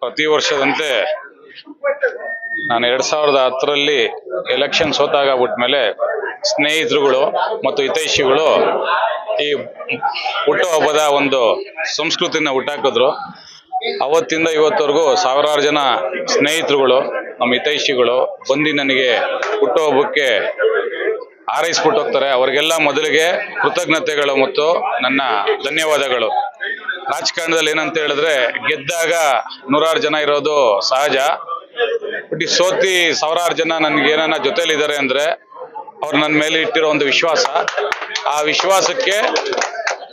ಪ್ರತಿ ವರ್ಷದಂತೆ ನಾನು ಎರಡ್ ಸಾವಿರದ ಹತ್ತರಲ್ಲಿ ಎಲೆಕ್ಷನ್ ಸೋತಾಗ ಬಿಟ್ಮೇಲೆ ಸ್ನೇಹಿತರುಗಳು ಮತ್ತು ಹಿತೈಷಿಗಳು ಈ ಹುಟ್ಟುಹಬ್ಬದ ಒಂದು ಸಂಸ್ಕೃತಿನ ಹುಟ್ಟಾಕಿದ್ರು. ಅವತ್ತಿಂದ ಇವತ್ತವರೆಗೂ ಸಾವಿರಾರು ಜನ ಸ್ನೇಹಿತರುಗಳು, ನಮ್ಮ ಹಿತೈಷಿಗಳು ಬಂದು ನನಗೆ ಹುಟ್ಟುಹಬ್ಬಕ್ಕೆ ಹಾರೈಸ್ಬಿಟ್ಟು ಹೋಗ್ತಾರೆ. ಅವರಿಗೆಲ್ಲ ಮೊದಲಿಗೆ ಕೃತಜ್ಞತೆಗಳು ಮತ್ತು ನನ್ನ ಧನ್ಯವಾದಗಳು. ರಾಜಕಾರಣದಲ್ಲಿ ಏನಂತ ಹೇಳಿದ್ರೆ ಗೆದ್ದಾಗ ನೂರಾರು ಜನ ಇರೋದು ಸಹಜ. ಬಟ್ ಈ ಸೋತಿ ಸಾವಿರಾರು ಜನ ನನ್ಗೆ ಏನನ್ನ ಜೊತೆಲಿದ್ದಾರೆ ಅಂದ್ರೆ ಅವ್ರು ನನ್ನ ಮೇಲೆ ಇಟ್ಟಿರೋ ಒಂದು ವಿಶ್ವಾಸ. ಆ ವಿಶ್ವಾಸಕ್ಕೆ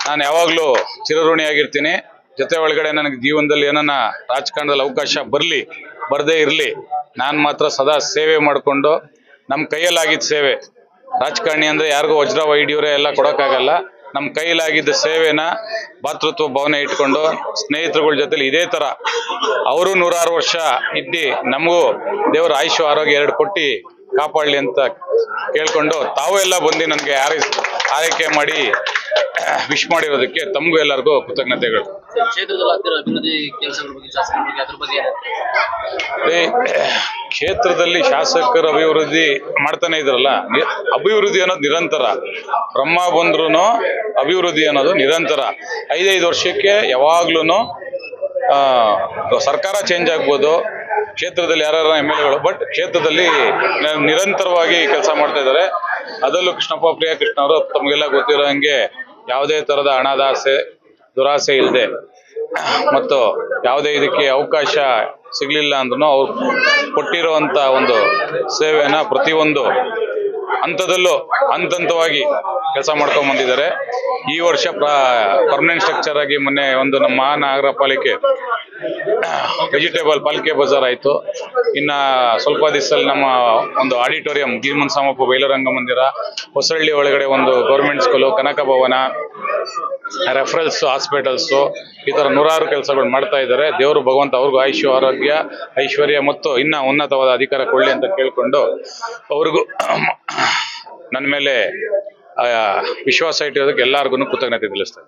ನಾನು ಯಾವಾಗಲೂ ಚಿರಋಣಿಯಾಗಿರ್ತೀನಿ. ಜೊತೆ ಒಳಗಡೆ ನನಗೆ ಜೀವನದಲ್ಲಿ ಏನನ್ನ ರಾಜಕಾರಣದಲ್ಲಿ ಅವಕಾಶ ಬರಲಿ, ಬರದೇ ಇರಲಿ, ನಾನು ಮಾತ್ರ ಸದಾ ಸೇವೆ ಮಾಡಿಕೊಂಡು ನಮ್ಮ ಕೈಯಲ್ಲಾಗಿದ್ದ ಸೇವೆ. ರಾಜಕಾರಣಿ ಅಂದ್ರೆ ಯಾರಿಗೂ ವಜ್ರ ವೈಡ್ಯೂರೇ ಎಲ್ಲ ಕೊಡೋಕ್ಕಾಗಲ್ಲ. ನಮ್ಮ ಕೈಲಾಗಿದ್ದ ಸೇವೆನ ಭಾತೃತ್ವ ಭಾವನೆ ಇಟ್ಕೊಂಡು ಸ್ನೇಹಿತರುಗಳ ಜೊತೆಲಿ ಇದೇ ತರ ಅವರು ನೂರಾರು ವರ್ಷ ಇದ್ದು ನಮಗೂ ದೇವರ ಆಯುಷು ಆರೋಗ್ಯ ಎರಡು ಕೊಟ್ಟು ಕಾಪಾಡಲಿ ಅಂತ ಕೇಳಿಕೊಂಡು ತಾವು ಎಲ್ಲ ಬಂದು ನನಗೆ ಆರೈಸ್ ಆರೈಕೆ ಮಾಡಿ ವಿಶ್ ಮಾಡಿರೋದಕ್ಕೆ ತಮಗೂ ಎಲ್ಲರಿಗೂ ಕೃತಜ್ಞತೆಗಳು. ಕ್ಷೇತ್ರದಲ್ಲಿ ಅಭಿವೃದ್ಧಿ ಕೆಲಸಗಳ ಬಗ್ಗೆ ಶಾಸಕರ ಬಗ್ಗೆ ಅದ್ರ ಬಗ್ಗೆ ಕ್ಷೇತ್ರದಲ್ಲಿ ಶಾಸಕರ ಅಭಿವೃದ್ಧಿ ಮಾಡ್ತಾನೆ ಇದ್ರಲ್ಲ ಅಭಿವೃದ್ಧಿ ಅನ್ನೋದು ನಿರಂತರ. ಬ್ರಹ್ಮ ಬಂದ್ರು ಅಭಿವೃದ್ಧಿ ಅನ್ನೋದು ನಿರಂತರ. ಐದೈದು ವರ್ಷಕ್ಕೆ ಯಾವಾಗ್ಲೂ ಸರ್ಕಾರ ಚೇಂಜ್ ಆಗ್ಬೋದು. ಕ್ಷೇತ್ರದಲ್ಲಿ ಯಾರ್ಯಾರ ಎಂ ಎಲ್ ಎಗಳು ಬಟ್ ಕ್ಷೇತ್ರದಲ್ಲಿ ನಿರಂತರವಾಗಿ ಕೆಲಸ ಮಾಡ್ತಾ ಇದ್ದಾರೆ. ಅದರಲ್ಲೂ ಕೃಷ್ಣಪ್ಪ, ಪ್ರಿಯ ಕೃಷ್ಣ ಅವರು, ತಮಗೆಲ್ಲ ಗೊತ್ತಿರೋ ಹಂಗೆ ಯಾವುದೇ ತರದ ಹಣದಾಸೆ ದುರಾಸೆ ಇಲ್ಲದೆ ಮತ್ತು ಯಾವುದೇ ಇದಕ್ಕೆ ಅವಕಾಶ ಸಿಗ್ಲಿಲ್ಲ ಅಂದ್ರೂ ಅವ್ರು ಕೊಟ್ಟಿರುವಂತ ಒಂದು ಸೇವೆಯನ್ನು ಪ್ರತಿಯೊಂದು ಹಂತದಲ್ಲೂ ಹಂತ ಹಂತವಾಗಿ ಕೆಲಸ ಮಾಡ್ಕೊಂಡ್ ಬಂದಿದ್ದಾರೆ. ಈ ವರ್ಷ ಪರ್ಮನೆಂಟ್ ಸ್ಟ್ರಕ್ಚರ್ ಆಗಿ ಮೊನ್ನೆ ಒಂದು ನಮ್ಮ ಮಹಾನಗರ ಪಾಲಿಕೆ ವೆಜಿಟೇಬಲ್ ಪಾಲಿಕೆ ಬಜಾರ್ ಆಯಿತು. ಇನ್ನ ಸ್ವಲ್ಪ ದಿವಸದಲ್ಲಿ ನಮ್ಮ ಒಂದು ಆಡಿಟೋರಿಯಂ ಗೀಮನ್ ಸಾಮಪ್ಪ ಬೈಲರಂಗ ಮಂದಿರ ಹೊಸಳ್ಳಿ ಒಳಗಡೆ ಒಂದು government school Kanaka Bhavan referrals, hospitals, ಈ ತರ ನೂರಾರು ಕೆಲಸಗಳು ಮಾಡ್ತಾ ಇದ್ದಾರೆ. ದೇವರು ಭಗವಂತ ಅವ್ರಿಗೂ ಆಯುಷ್ಯ, ಆರೋಗ್ಯ, ಐಶ್ವರ್ಯ ಮತ್ತು ಇನ್ನ ಉನ್ನತವಾದ ಅಧಿಕಾರ ಕೊಡ್ಲಿ ಅಂತ ಕೇಳಿಕೊಂಡು ಅವ್ರಿಗೂ ನನ್ನ ಮೇಲೆ ವಿಶ್ವಾಸ ಇಟ್ಟಿರೋದಕ್ಕೆ ಎಲ್ಲರಿಗೂ ಕೃತಜ್ಞತೆ ತಿಳಿಸ್ತೇನೆ